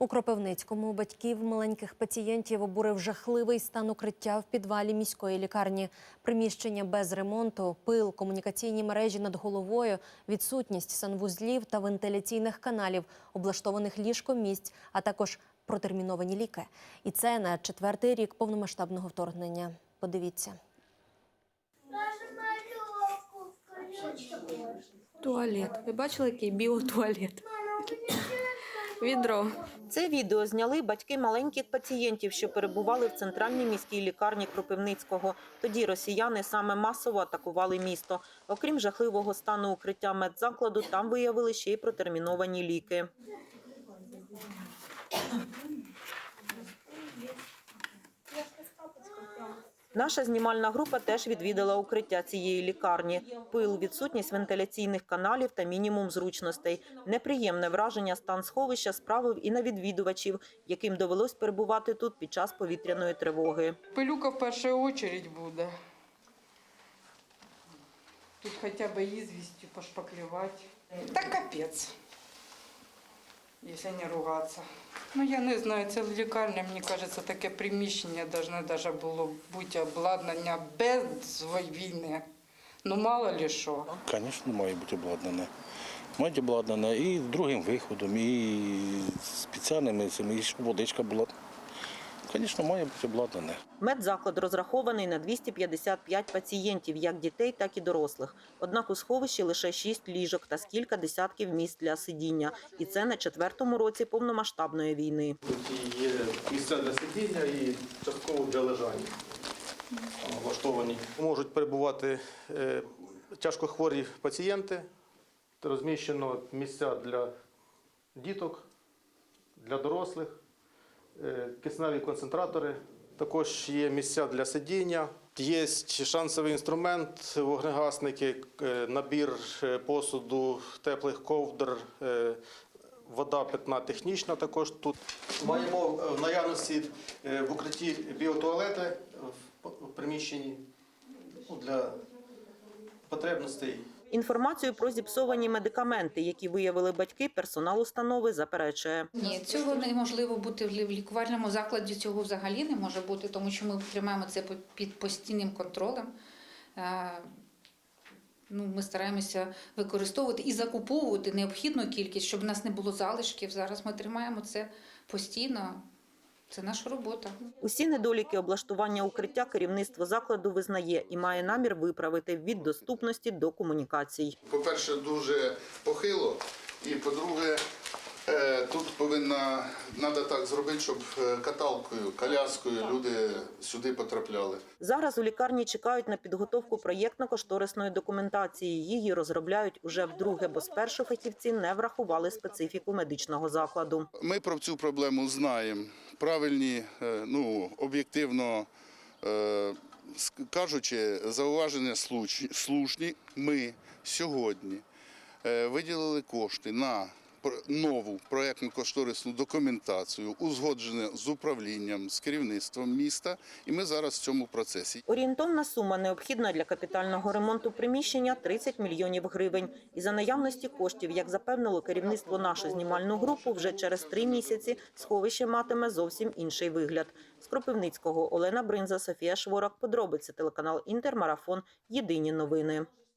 У Кропивницькому батьків маленьких пацієнтів обурив жахливий стан укриття в підвалі міської лікарні. Приміщення без ремонту, пил, комунікаційні мережі над головою, відсутність санвузлів та вентиляційних каналів, облаштованих ліжкомісць, а також протерміновані ліки. І це на четвертий рік повномасштабного вторгнення. Подивіться. Туалет. Ви бачили, який біотуалет? Відро. Це відео зняли батьки маленьких пацієнтів, що перебували в центральній міській лікарні Кропивницького. Тоді росіяни саме масово атакували місто. Окрім жахливого стану укриття медзакладу, там виявили ще й протерміновані ліки. Наша знімальна група теж відвідала укриття цієї лікарні. Пил, відсутність вентиляційних каналів та мінімум зручностей. Неприємне враження стан сховища справив і на відвідувачів, яким довелось перебувати тут під час повітряної тривоги. Пилюка в першу чергу буде. Тут хоча б ізвістю пошпаклювати. Та капець, якщо не ругатися. Ну я не знаю, це лікарня, мені кажеться, таке приміщення должне даже було бути обладнання без війни. Ну мало ли що. Звісно, має бути обладнане. Має бути обладнане і другим виходом, і спеціальними цими, і щоб водичка була. Звісно, має бути обладнане. Медзаклад розрахований на 255 пацієнтів, як дітей, так і дорослих. Однак у сховищі лише 6 ліжок та скільки десятків місць для сидіння. І це на четвертому році повномасштабної війни. Тут є місця для сидіння і частково для лежання влаштовані. Можуть перебувати е, тяжкохворі пацієнти. Розміщено місця для діток, для дорослих, кисневі концентратори. Також є місця для сидіння. Є шансовий інструмент, вогнегасники, е, набір е, посуду, теплих ковдр, е, вода питна технічна також тут. Маємо в наявності е, в укритті біотуалети в в приміщенні ну, для потребностей Інформацію про зіпсовані медикаменти, які виявили батьки, персонал установи заперечує. Ні, цього неможливо бути в лікувальному закладі. Цього взагалі не може бути, тому що ми тримаємо це під постійним контролем. Е, Ну, ми стараємося використовувати і закуповувати необхідну кількість, щоб в нас не було залишків. Зараз ми тримаємо це постійно. Це наша робота. Усі недоліки облаштування укриття керівництво закладу визнає і має намір виправити від доступності до комунікацій. По-перше, дуже похило, і по-друге, тут повинна треба так зробити, щоб е, каталкою, коляскою люди сюди потрапляли. Зараз у лікарні чекають на підготовку проєктно-кошторисної документації. Її розробляють уже вдруге, бо спершу фахівці не врахували специфіку медичного закладу. Ми про цю проблему знаємо. Правильні, е, ну об'єктивно е, кажучи, зауваження слушні. Ми сьогодні е, виділили кошти на нову проєктну кошторисну документацію, узгоджену з управлінням, з керівництвом міста, і ми зараз в цьому процесі. Орієнтовна сума необхідна для капітального ремонту приміщення 30 мільйонів гривень. І за наявності коштів, як запевнило керівництво нашу знімальну групу, вже через три місяці сховище матиме зовсім інший вигляд. З Кропивницького Олена Бринза, Софія Шворак. Подробиці телеканал Інтермарафон. Єдині новини.